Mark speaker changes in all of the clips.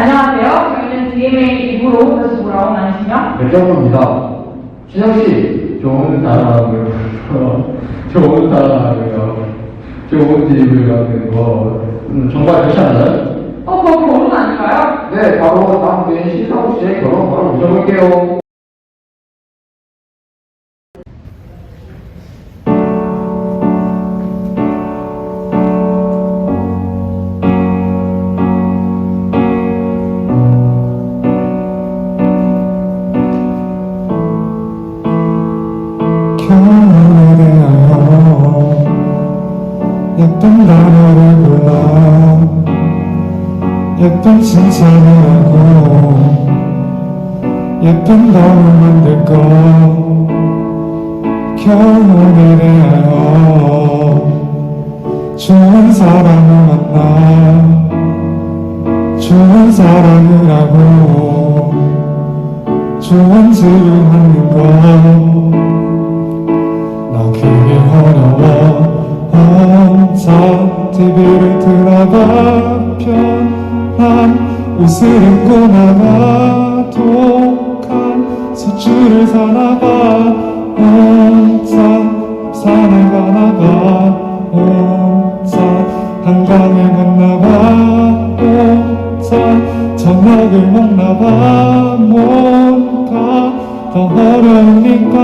Speaker 1: 안녕하세요. 저희는 DMA 2부로 다시 돌아온 안신영.
Speaker 2: 백정호입니다. 신영씨, 좋은 사람을, 좋은 사람이요. 좋은 집을 가는 거, 음, 정말 좋지 않나요?
Speaker 1: 어, 그거 결혼 아닌가요?
Speaker 2: 네, 바로 다음 주에 신성우 씨의 결혼 바로 모셔볼게요.
Speaker 3: 예쁜 밤을 만들고 결혼에 대하여 좋은 사람을 만나. 좋은 사랑을 하고. 좋은 집을 만든 거나 그게 어려워. 혼자 TV를 틀어봐. 편한 옷을 입고 나가 독한 소 주를 사나봐 혼자 산을 가나봐 혼자 한강을 건너봐 혼자 저녁을 먹나봐 뭔가 더 어려우니까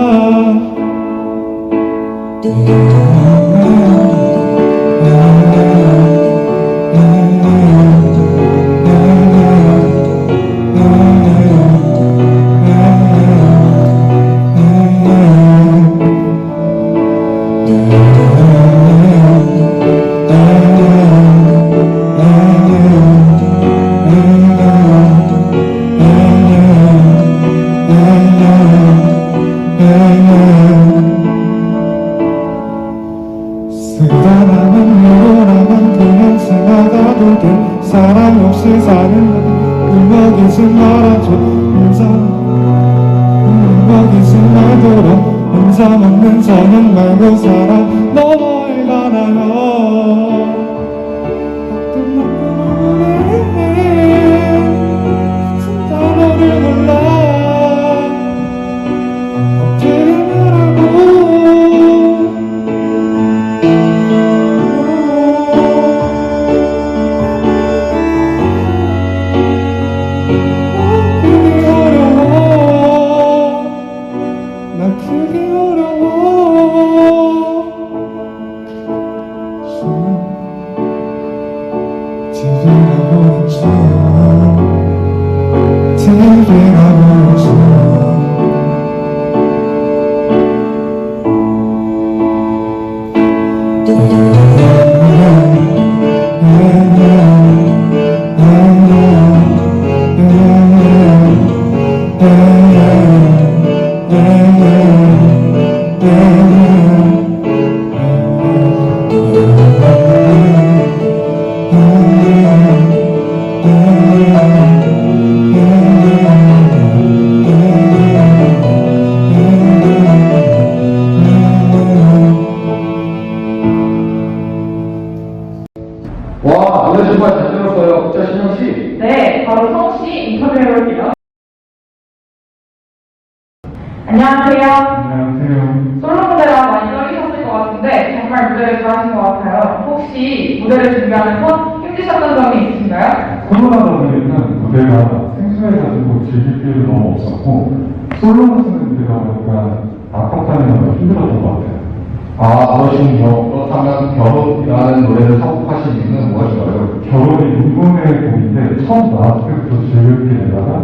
Speaker 3: 아,
Speaker 2: 그러시군요. 그렇다면 결혼이라는 노래를 선곡하신 이유는 무엇인가요?
Speaker 3: 결혼이 인문의 곡인데 처음 나왔을 때부터 즐겁게 되다가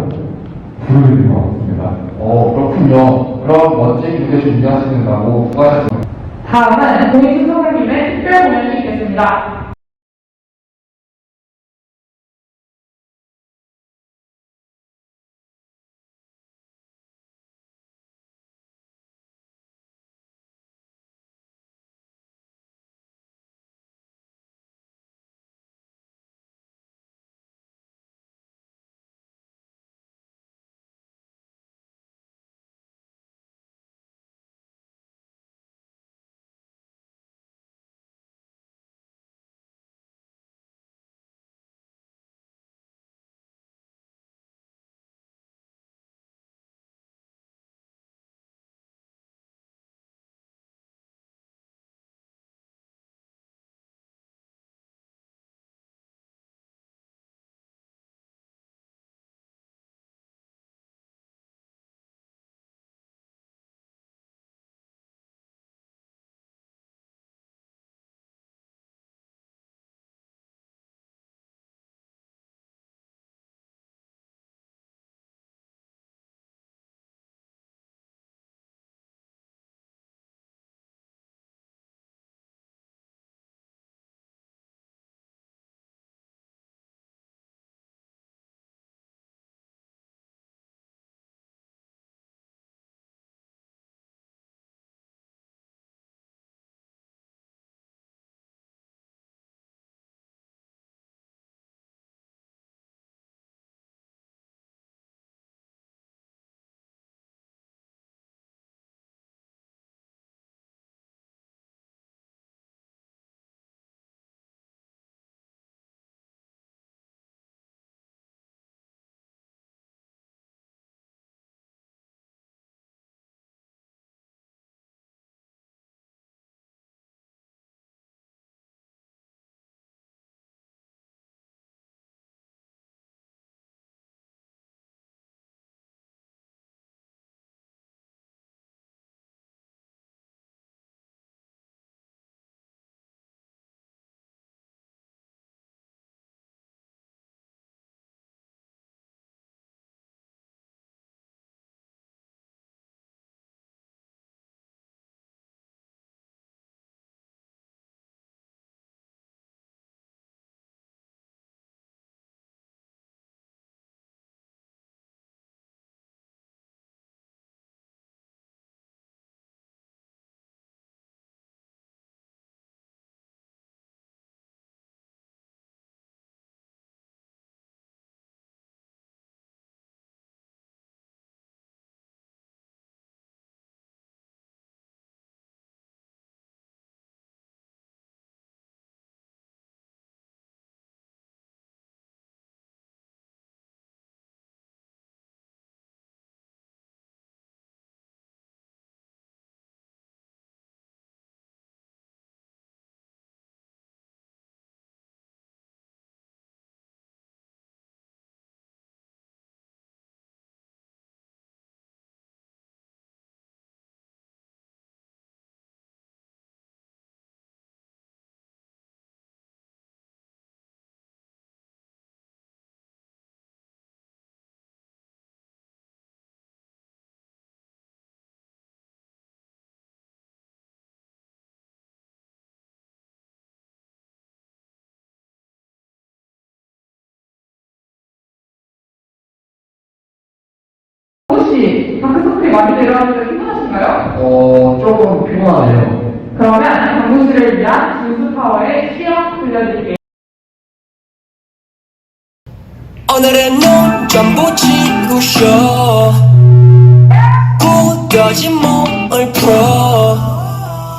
Speaker 3: 부르게 된 것 같습니다.
Speaker 2: 어, 그렇군요. 그럼 멋진 무대 준비하시는다고 수고하셨습니다.
Speaker 1: 다음은 선생님의 특별 공연이 있겠습니다. 스크린 많이 내려왔는데 충분하신가요?
Speaker 2: 어, 조금 피곤하네요.
Speaker 1: 그러면 강구씨를 위한 준수 파워의 시험 들려드릴게요.
Speaker 4: 오늘은 눈 전부 지우셔 굳어진 몸을 풀어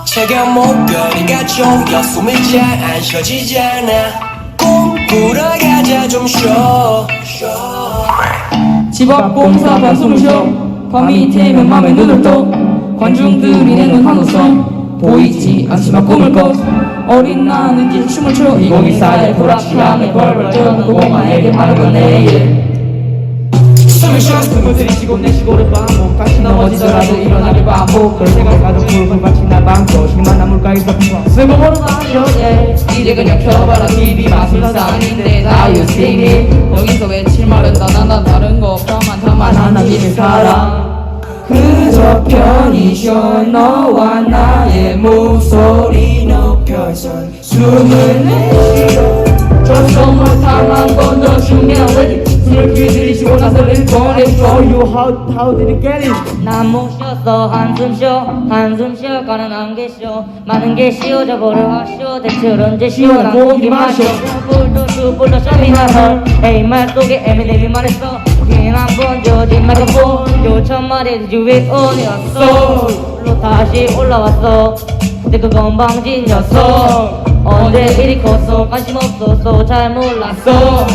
Speaker 4: 차가운 목걸이가 조여 숨이 잘 안 쉬어지잖아 꿈꾸러 가자 좀 쉬어
Speaker 5: 집앞 공사 반숨을 쉬어 태면 맘에 눈을 떠 관중들이 내눈 한우성 보이지 않지만 꿈을 꿔 어린 나는 이제 춤을 춰 이공이 쌓여 불확실함에 벌벌 떠는 고마에게 건 내일 숨을 쉬어 숨을 들이쉬고 내쉬고를 반복 다시 넘어지더라도 일어나길 반복 그런 생각하던 불불같이 날 반겨 희망한 물가에서 스모모는 아니려 이제 그냥 켜봐라. TV 마술사 아닌데 다 you see me. 여기서 외칠 말은 나나나 다른 거. 없다만 다만 하나 님의 사랑. 그저 편히 쉬어 너와 나의 목소리 높여서 숨을 내쉬어. 저 som을 당한 건더 중요해 you how, how did you get it
Speaker 6: 난 못 쉬었어 한숨 쉬어 한숨 쉬어 가는 안개 쉬어 많은 게 쉬어져 버려 하쇼 대체 언제 쉬어 난 고기 마셔 뿔도 슈뿔도 샤밍한 에이 말 속에 에미넴이 말했어. 우린 한번 저진 마이크폰 요천 말에 주위 어디갔어. 로 다시 올라왔어 근데 그 건 방진 녀석 언제 이리 컸어? 관심 없었어. 잘 몰랐어.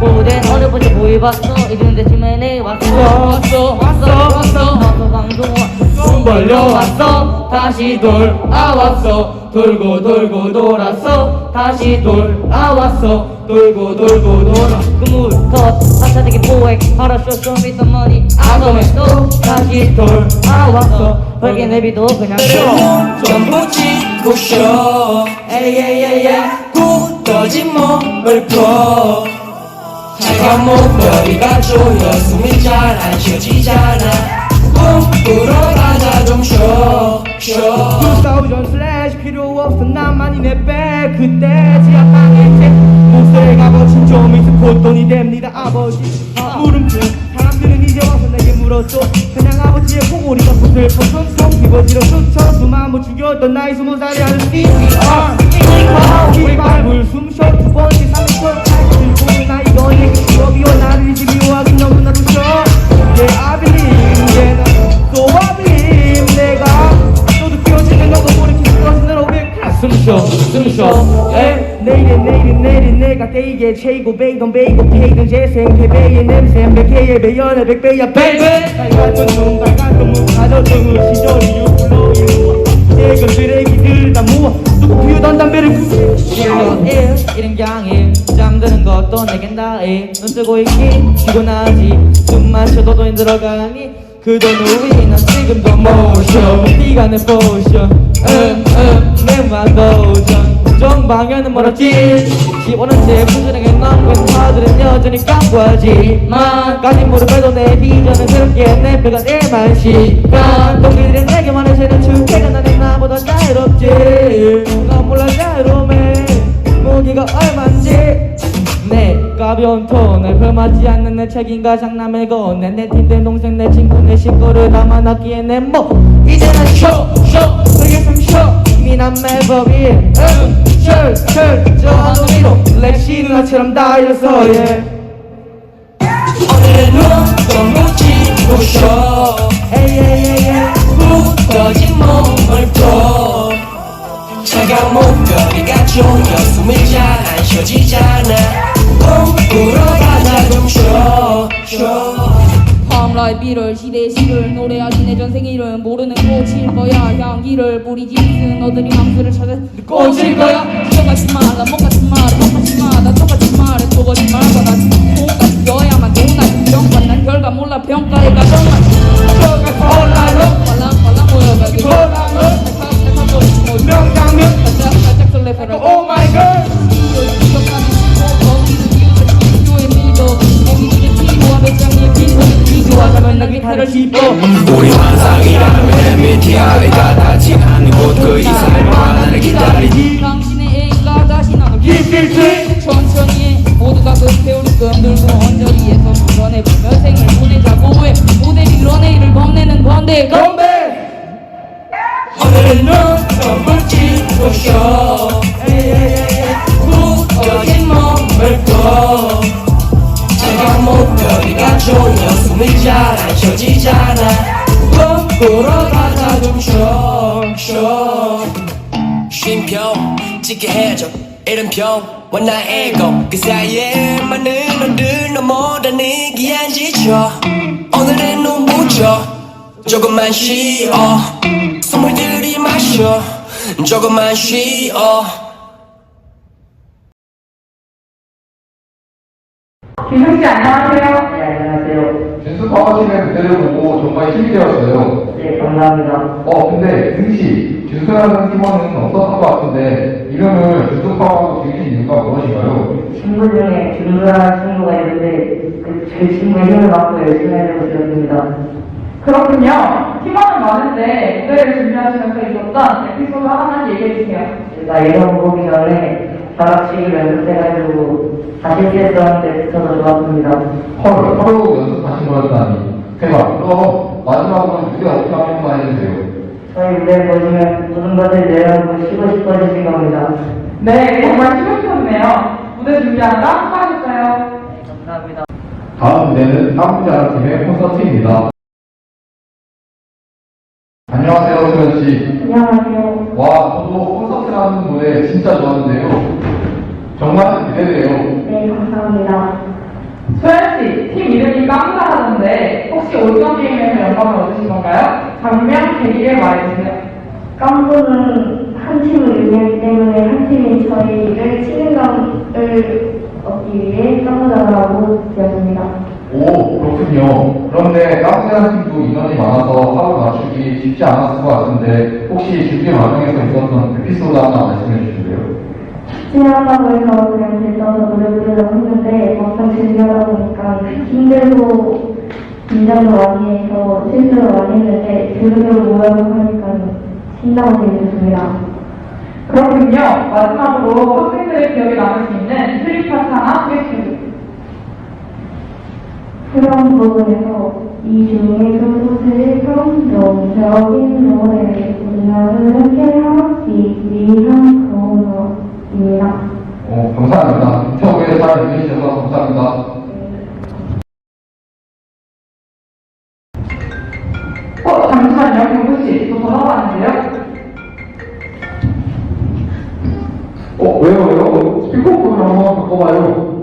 Speaker 6: 고된 어느 번째 보이 봤어? 이런 데쯤에 내 왔어.
Speaker 5: 왔어 왔어 왔어.
Speaker 6: 와서 방송 왔
Speaker 5: 어손 벌려왔어. 다시 돌아왔어. 돌고 돌고 돌았어. 다시 돌아왔어. 돌고 돌고 돌아.
Speaker 6: 그물 덧 사차되게 포획 쇼미 더 머니 아dom에 또 다시 돌아왔어. 벌게 내비도 그냥
Speaker 4: 눈 전부 지우셔 에이에이에이 굳어진 몸을 풀어. 차가운 목걸이가 조여 숨이 잘 안 쉬어지잖아 꿈꾸러 가자 좀 쉬어 쉬어
Speaker 5: 싸우전 슬래시 필요 없어. 나만이 내빼 그때 지하방에 제 목소리가 거친 좀 익숙 돈이 됩니다 아버지. 물음표. 사람들은 이제 와서 내게 물었어. 그냥 아버지의 코골이가 부슬퍼 퉁퉁 기버지러 춤춰 수만 못 죽였던 나이 스무 살이 하는 CPR 우리 발물 숨쉬어 두 번째 삼초 들고 나 이거 내 기업이여 나를 지비워하기 너무나 부셔 Yeah 숨쉬어 에? 내일은 내일은 내일은 내가 대게 최고 베이던 베이고 페이든 재생 패배의 냄새 백해의 배연의 백배야 베이베 빨갛던 눈문 가졌던 그 시절이 유플로이 내건 쓰레기들 다 모아 누구 피우던 담배를 부숴 1일 이른 경일 잠드는 것도 내겐 다해 눈 뜨고 있기 피곤하지. 숨만 쉬어도 돈이 들어가니 그 돈을 위해 난 지금도 모셔. 네가 내 포션. 음음내맘 도전. 정방향은 멀었지. 시원한 제 부지런하게 남은 화들은 여전히 깜구하지 만 까진 무릎에도 내 비전은 새롭게 내 뼈가 내만 시간 동기들은 내게만 해서는 축제가 나는 나보다 자유롭지. 난 몰라 자유로움에 무기가 얼만지. 내 가벼운 톤을 흠하지 않는 내 책임과 장남을 건네 내 팀들 동생 내 친구 내 식구를 담아놨기에 내뭐 이제는 쇼쇼 이미 난 매법이 음철철저 하늘 위로 렉시 누나처럼 달려서 예.
Speaker 4: 오늘은 눈 전부 지우셔
Speaker 5: 에이에이에이
Speaker 4: 굳어진 몸을 풀어 차가운 목걸이가 조여 숨이 잘안 쉬어지잖아. 꿈꾸러 가자 좀 쉬어. 쉬어.
Speaker 7: 팜라이 비를 시대의 시를 노래하지 내 전생 일은 모르는 꽃일 거야. 향기를 뿌리지 않는 너들이 망수를 찾아 꽃일 거야. 똑같이 말아 똑같이 말아 똑같이 말아 똑같이 말해 똑같이 말고 나 똑같이 여야만 돈나지 평가 난 결과 몰라 평가에 가정만. 올라로 발랑발랑 모여가지고
Speaker 5: 명 장면
Speaker 7: 살짝 살짝 설레서
Speaker 5: 오 마이 걸
Speaker 7: 비교하자면 나 기타를 짚어
Speaker 4: 우리 환상이라면 MBTI가 닿지 않는 곳그 이상을 만나는 기다리지
Speaker 7: 당신의 애인과 다시 나눠
Speaker 5: 길길길
Speaker 7: 천천히 해 모두가 급해 우리 끔 들고 언저리에서 물어내 보며 생을 보내자고 해 모델이 이런 애를 겁내는 거
Speaker 4: 쉬어지잖아 거꾸로 가다 좀쉬쉬 쉼표 찍게 해줘 이름표 원나의 고그 사이에 많은 너보다 내게 안 지쳐 오늘은 눈 묻혀 조금만 쉬어 숨을 들이마셔 조금만 쉬어
Speaker 1: 김승 씨 안녕하세요.
Speaker 8: 네, 안녕하세요.
Speaker 2: 준수 파워팀의 무대를 보고 정말 힘이 되었어요.
Speaker 8: 네, 감사합니다.
Speaker 2: 어, 근데 승씨, 준수라는 팀원은 없었던 것 같은데 이름을 준수 파워로 지으신 이유가 무엇인가요?
Speaker 8: 친구 중에 준수라는 친구가 있는데 그 제 친구의 힘을 받고 열심히 하려고 되었습니다.
Speaker 1: 그렇군요. 팀원은 많은데 무대를 준비하시면서 있었던 에피소드 하나만 얘기해 주세요.
Speaker 8: 제가 예선 보기 전에 사각치기를 연습해가지고 다시 했었는데 저도 좋았습니다.
Speaker 2: 헐, 하루 연습하신 거였다니. 대박. 그럼 마지막으로 무대 어떻게 한번만 해주세요.
Speaker 8: 저희 무대 보시면 모든 것을 내려놓고 쉬고 싶어지실 겁니다.
Speaker 1: 네, 정말 쉬고 싶었네요. 무대 준비하느라 수고하셨어요.
Speaker 8: 감사합니다.
Speaker 2: 다음 무대는 나쁘지 않은 팀의 콘서트입니다. 안녕하세요, 소연 씨.
Speaker 1: 안녕하세요.
Speaker 2: 와, 저도 콘서트라는 노래 진짜 좋아하는데요. 정말 기대돼요.
Speaker 1: 네, 감사합니다. 소연 씨, 팀 이름이 깜짝 하던데 혹시 오디오 게임에서 영감을 얻으신 건가요? 장면, 계기를 말해주세요.
Speaker 9: 깜부는 한 팀을 의미하기 때문에 한 팀이 저희를 친근감을 얻기 위해 깜부자라고 되었습니다.
Speaker 2: 오, 그렇군요. 그런데 깜찍한 팀도 인원이 많아서 하루 맞추기 쉽지 않았을 것 같은데 혹시 준비 과정에서 있었던 에피소드 하나 말씀해 주실래요?
Speaker 9: 진행한다고 해서 그냥 들떠서 노래 부르려고 했는데 막상 준비하다 보니까 힘들고 긴장도 많이 해서 실수를 많이 했는데 들으려고 뭐라고 하니까 신나고 재밌었습니다.
Speaker 1: 그렇군요. 마지막으로 학생들의 기억에 남을 수 있는 슬립 파트 하나 소개해 주세요.
Speaker 9: 그런 부분에서 이 중에 그곳을 감동적인 노래를 우리나라를 함께 하기 위한 코너입니다.
Speaker 2: 어, 감사합니다. 인터뷰에 잘 응해주셔서 감사합니다.
Speaker 1: 어, 잠시만요. 경구 씨, 저 전화 왔는데요?
Speaker 2: 어, 왜요, 왜요? 스피커폰을 한번 바꿔봐요.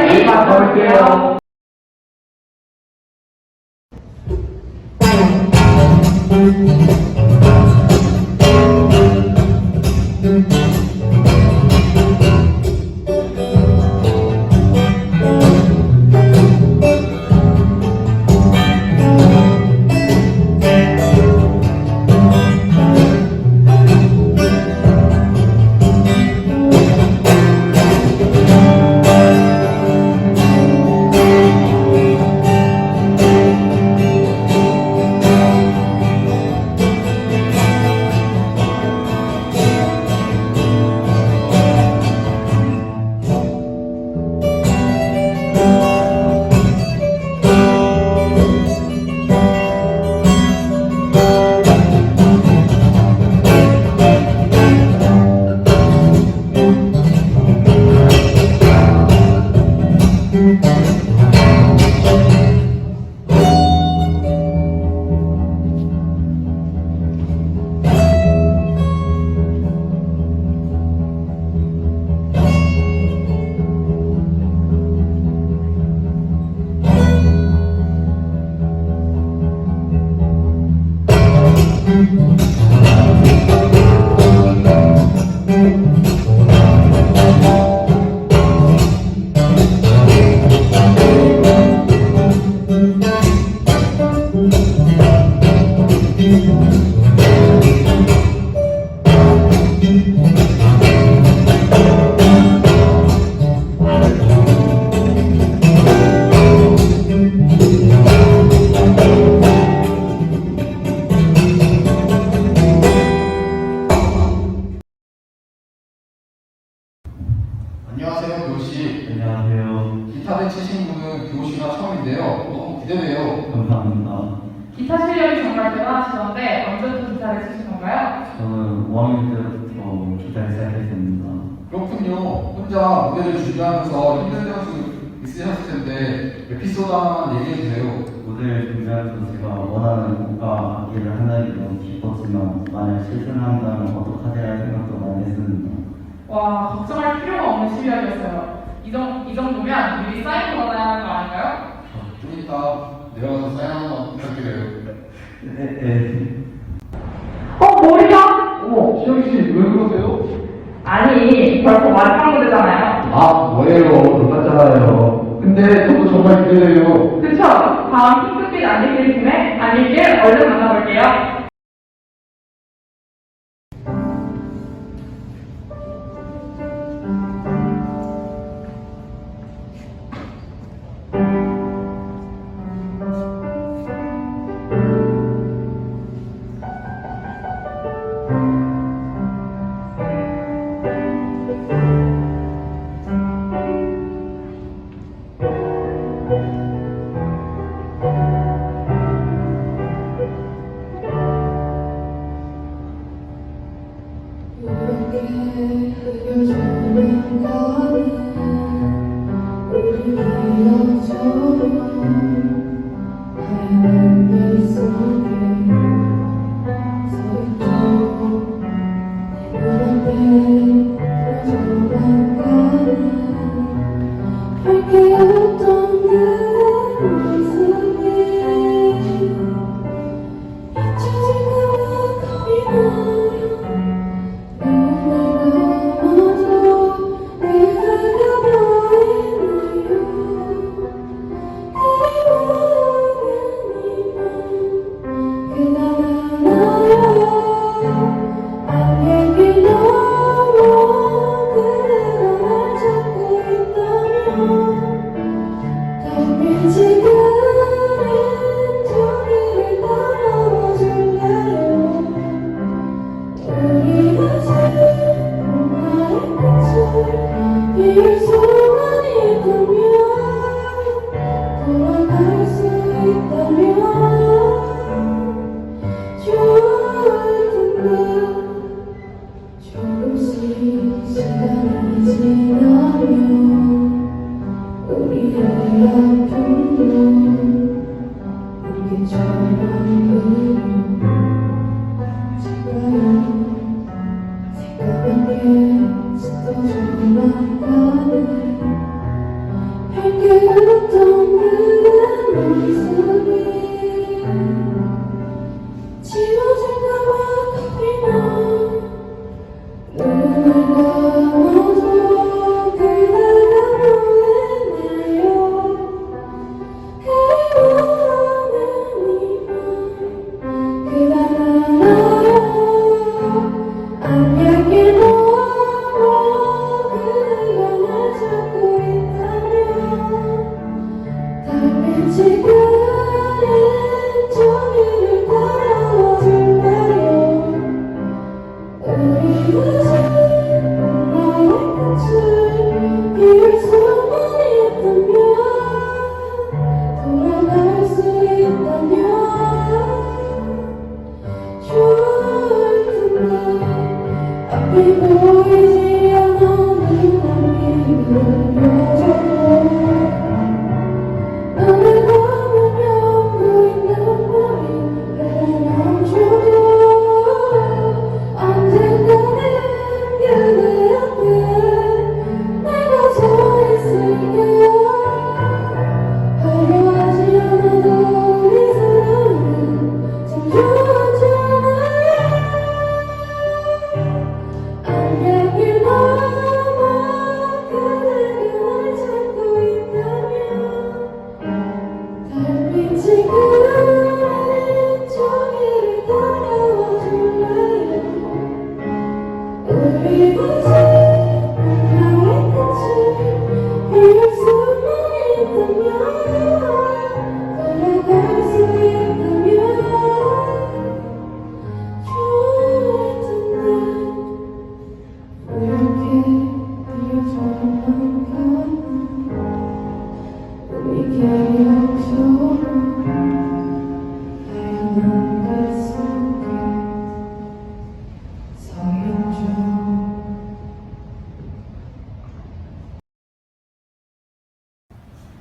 Speaker 10: 빨리 만나볼게
Speaker 11: 기타를
Speaker 12: 시작했습니다.
Speaker 11: 그렇군요. 혼자 무대를 준비하면서 힘든 점수 있으셨을 텐데 에피소드 하나만 얘기해 주세요.
Speaker 12: 무대를 준비하면서 제가 원하는 곡과 악기를 하나이기 너무 기뻤지만 만약 실수를 한다면 어떡하지 할 생각도 많이 했습니다.
Speaker 10: 와, 걱정할 필요가 없는 실력이었어요. 이, 정, 이 정도면 미리 사인 받아야 하는 거 아닌가요?
Speaker 11: 그러니까 내려가서 사인 하나만 부탁드려요.
Speaker 12: 네, 네.
Speaker 10: 어, 머리가?
Speaker 11: 어머, 시영씨 왜 그러세요?
Speaker 10: 아니, 벌써 마지막 무대잖아요.
Speaker 11: 아, 뭐예요. 놀랐잖아요. 근데 저도 정말 기대돼요.
Speaker 10: 그쵸? 다음 핑크빛 안리길 팀의 안리길 얼른 만나볼게요. Oh, I see 사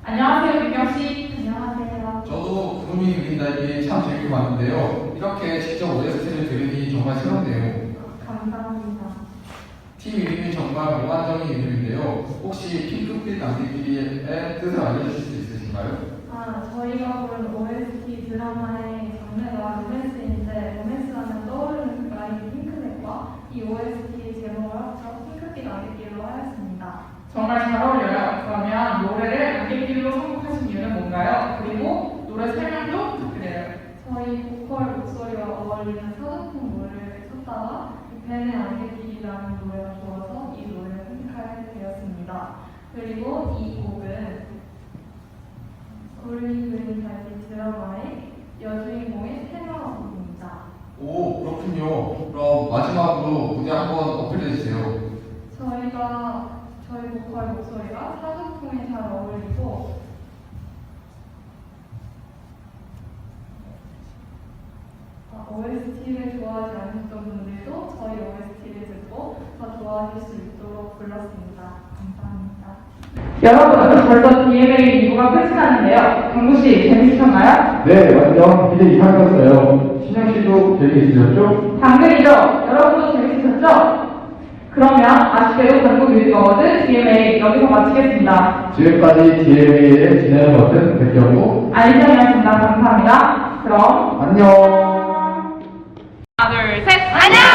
Speaker 1: 안녕하세요, 김경 씨.
Speaker 13: 안녕하세요.
Speaker 2: 저도 그룹이 그린 날이 참 재밌게 봤는데요. 이렇게 직접 OST를 들으니 정말 새롭네요.
Speaker 13: 감사합니다.
Speaker 2: 팀 이름이 정말 몽환적인 이름인데요. 혹시 핑크빛 안개끼리의 뜻을 알려주실 수 있으신가요?
Speaker 13: 아, 저희가 부른 OST 드라마의 장르가 로맨스인데 로맨스하면 떠오르는 라인이 핑크색과 이 OST 제목을 합쳐 핑크빛 안개길로 하였습니다.
Speaker 1: 정말 잘 어울려요. 그러면 노래를 안개길 뭔가요? 그리고 노래 설명도 부탁드려요.
Speaker 13: 저희 보컬 목소리와 어울리는 사극풍 노래를 찾다가 이 벤의 안개길이라는 노래가 좋아서 이 노래를 선택하게 되었습니다. 그리고 이 곡은 우리 그린 달빛 드라마의 여주인공의 테마곡입니다.
Speaker 2: 오 그렇군요. 그럼 마지막으로 무대 한번 어필해 주세요.
Speaker 13: 저희가 저희 보컬 목소리가 사극풍에 잘 어울리고 아, OST를 좋아하지 않으셨던 분들도 저희 OST를 듣고 더 좋아하실 수 있도록 불렀습니다. 감사합니다.
Speaker 1: 여러분, 벌써 DMA 2부가 끝이 났는데요. 강구 씨, 재밌으셨나요?
Speaker 3: 네, 완전 기대 이상이었어요. 신영 씨도 재미있으셨죠?
Speaker 1: 당근이죠? 여러분도 재밌으셨죠? 그러면 아쉽게도 전국 뮤직 어워드 DMA 여기서 마치겠습니다.
Speaker 3: 지금까지 DMA의 진행을 맡은 백경우.
Speaker 1: 안녕이었습니다. 감사합니다. 그럼
Speaker 3: 안녕.
Speaker 1: 하나, 둘, 셋! 안녕!